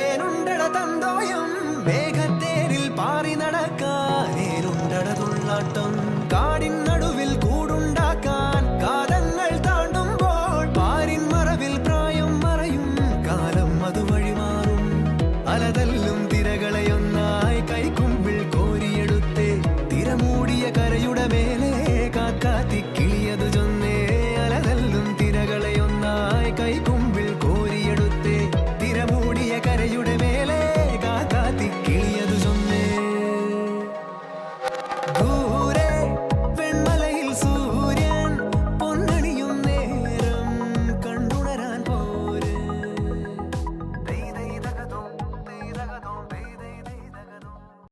തേനുണ്ടട തന്തോയം മേഘത്തേരിൽ പാറി നടക്കാനേരുണ്ടട കാടിൻ നടുവിൽ കൂടുണ്ടാക്കാൻ കാലങ്ങൾ താണ്ടുമ്പോൾ പാരിൻ മറവിൽ പ്രായം മറയും കാലം അത് വഴിമാറും അലതല്ലും തിരകളെ ഒന്നായി കൈക്കുമ്പിൾ കോരിയെടുത്തേ തിരമൂടിയ കരയുടെ മേലേ